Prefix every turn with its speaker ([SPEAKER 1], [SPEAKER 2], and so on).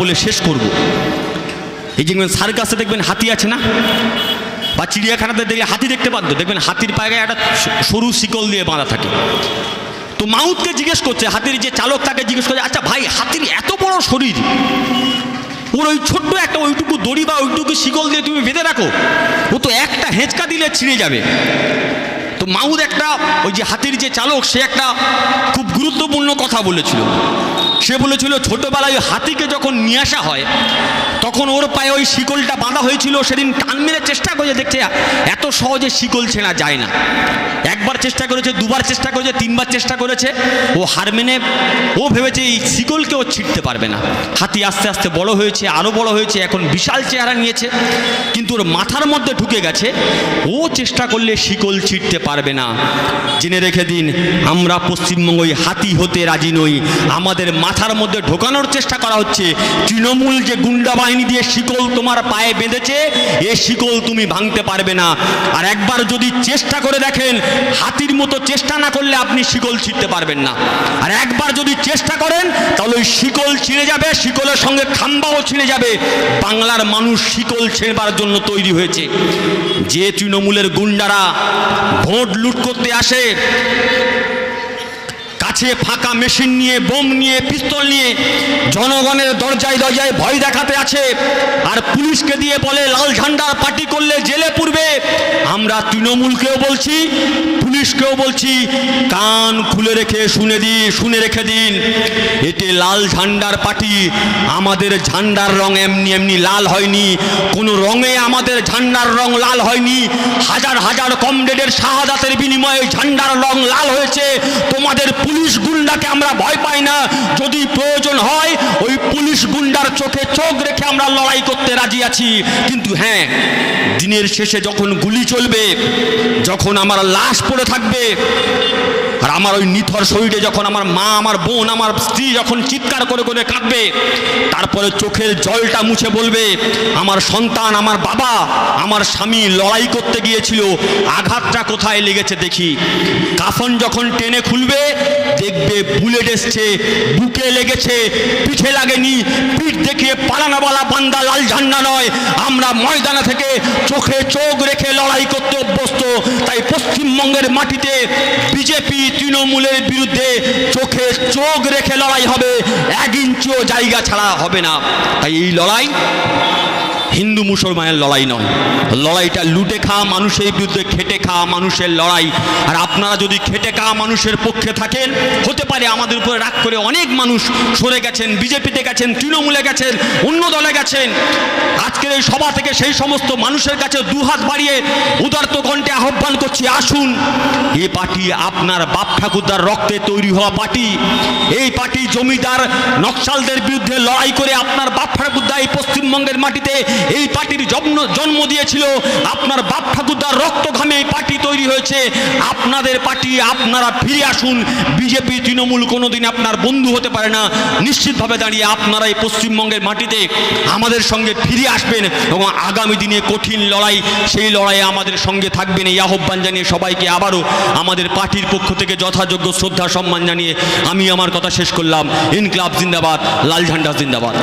[SPEAKER 1] বলে শেষ করব। এই যে সার্কাসে দেখবেন হাতি আছে না? বা চিড়িয়াখানাতে দেখলে হাতি দেখতে পান দেখবেন হাতির পায়ে একটা সরু শিকল দিয়ে বাঁধা থাকে। তো মাউথকে জিজ্ঞেস করছে, হাতির যে চালক তাকে জিজ্ঞেস করছে আচ্ছা ভাই, হাতির এত বড় শরীর। ওর ওই ছোট্ট একটা ওইটুকু দড়ি বা ওইটুকু শিকল দিয়ে তুমি বেঁধে রাখো। ও তো একটা হেঁচকা দিলে ছিঁড়ে যাবে। তো মাউদ একটা, ওই যে হাতির যে চালক, সে একটা খুব গুরুত্বপূর্ণ কথা বলেছিল। সে বলেছিল, ছোটবেলায় ওই হাতিকে যখন নিয়ে আসা হয়, তখন ওর পায়ে ওই শিকলটা বাঁধা হয়েছিল, সেদিন টান মেরে চেষ্টা করেছে, দেখছে এত সহজে শিকল ছেঁড়া যায় না। একবার চেষ্টা করেছে, দুবার চেষ্টা করেছে, তিনবার চেষ্টা করেছে, ও হার মেনে, ও ভেবেছে এই শিকলকে ও ছিঁড়তে পারবে না। হাতি আস্তে আস্তে বড় হয়েছে আরও বড় হয়েছে, এখন বিশাল চেহারা নিয়েছে, কিন্তু ওর মাথার মধ্যে ঢুকে গেছে, ও চেষ্টা করলে শিকল ছিঁড়তে পারবে না। জেনে রেখে দিন, আমরা পশ্চিমবঙ্গ হাতি হতে রাজি নই, আমাদের মাথার মধ্যে ঢোকানোর চেষ্টা করা হচ্ছে। তৃণমূল যে গুন্ডা বাহিনী দিয়ে শিকল তোমার পায়ে বেঁধেছে, এ শিকল তুমি ভাঙতে পারবে না। আর একবার যদি চেষ্টা করে দেখেন, হাতির মতো চেষ্টা না করলে আপনি শিকল ছিঁড়তে পারবেন না। আর একবার যদি চেষ্টা করেন, তাহলে ওই শিকল ছিঁড়ে যাবে, শিকলের সঙ্গে খাম্বাও ছিঁড়ে যাবে। বাংলার মানুষ শিকল ছেড়বার জন্য তৈরি হয়েছে। যে তৃণমূলের গুন্ডারা ভোট লুট করতে আসে কাছে ফাঁকা মেশিন নিয়ে, বোম নিয়ে, পিস্তল নিয়ে জনগণের দরজায় দরজায় ভয় দেখাতে আছে। আর পুলিশকে দিয়ে বলে, লাল ঝান্ডার পার্টি করলে জেলে পুরবে আমরা তৃণমূলকেও বলছি, পুলিশকেও বলছি, কান খুলে রেখে শুনে দি, শুনে রেখে দিন। এতে লাল ঝান্ডার পার্টি আমাদের ঝান্ডার রং এমনি এমনি লাল হয়নি। কোনো রঙে আমাদের ঝান্ডার রং লাল হয়নি। হাজার হাজার কমরেডের শাহাদাতের বিনিময়ে ঝান্ডার রং লাল হয়েছে। তোমাদের পুলিশ গুন্ডাকে আমরা ভয় পাই না। যদি প্রয়োজন হয়, ওই পুলিশ গুন্ডার চোখে চোখ রেখে আমরা লড়াই করতে রাজি আছি। কিন্তু হ্যাঁ দিনের শেষে যখন গুলি চলবে, যখন আমার লাশ পড়ে থাকবে আর আমার ওই নিথর শরীরে যখন আমার মা, আমার বোন, আমার স্ত্রী যখন চিৎকার করে করে কাঁদবে, তারপরে চোখের জলটা মুছে বলবে, আমার সন্তান, আমার বাবা, আমার স্বামী লড়াই করতে গিয়েছিল, আঘাতটা কোথায় লেগেছে দেখি। কাফন যখন টেনে খুলবে, দেখবে বুলেট এসছে, বুকে লেগেছে, পিঠে লাগেনি, পিঠ দেখিয়ে পালানাওয়ালা বান্দা লাল ঝান্ডা নয়, আমরা ময়দানা থেকে চোখে চোখ রেখে লড়াই করতে অভ্যস্ত, তাই পশ্চিমবঙ্গের মাটিতে বিজেপি তৃণমূলের বিরুদ্ধে চোখে চোখ রেখে লড়াই হবে, এক ইঞ্চিও জায়গা ছাড়া হবে না। তাই এই লড়াই হিন্দু মুসলমানের লড়াই নয়। লড়াইটা লুটে খাওয়া, মানুষের বিরুদ্ধে খেটে খাওয়া, মানুষের লড়াই। আর আপনারা যদি খেটে খাওয়া মানুষের পক্ষে থাকেন, হতে পারে আমাদের উপরে রাগ করে অনেক মানুষ সরে গেছেন, বিজেপিতে গেছেন, তৃণমূলে গেছেন, অন্য দলে গেছেন। আজকের এই সভা থেকে সেই সমস্ত মানুষের কাছে দুহাত বাড়িয়ে উদার্ত কণ্ঠে আহ্বান করছি, আসুন। এই পার্টি আপনার বাপ ঠাকুরদার রক্তে তৈরি হওয়া পার্টি। এই পার্টি জমিদার নকশালদের বিরুদ্ধে লড়াই করে আপনার বাপ ঠাকুরদা এই পশ্চিমবঙ্গের মাটিতে এই পার্টির জন্ম জন্ম দিয়েছিল। আপনার বাপ ঠাকুরদার রক্ত ঘামে এই পার্টি তৈরি হয়েছে। আপনাদের পার্টি, আপনারা ফিরে আসুন। বিজেপি, তৃণমূল কোনোদিন আপনার বন্ধু হতে পারে না। নিশ্চিতভাবে দাঁড়িয়ে আপনারা এই পশ্চিমবঙ্গের মাটিতে আমাদের সঙ্গে ফিরে আসবেন এবং আগামী দিনে কঠিন লড়াই, সেই লড়াইয়ে আমাদের সঙ্গে থাকবেন। এই আহ্বান জানিয়ে সবাইকে আবারও আমাদের পার্টির পক্ষ থেকে যথাযোগ্য শ্রদ্ধা, সম্মান জানিয়ে আমি আমার কথা শেষ করলাম। ইনকলাব জিন্দাবাদ, লাল ঝান্ডা জিন্দাবাদ।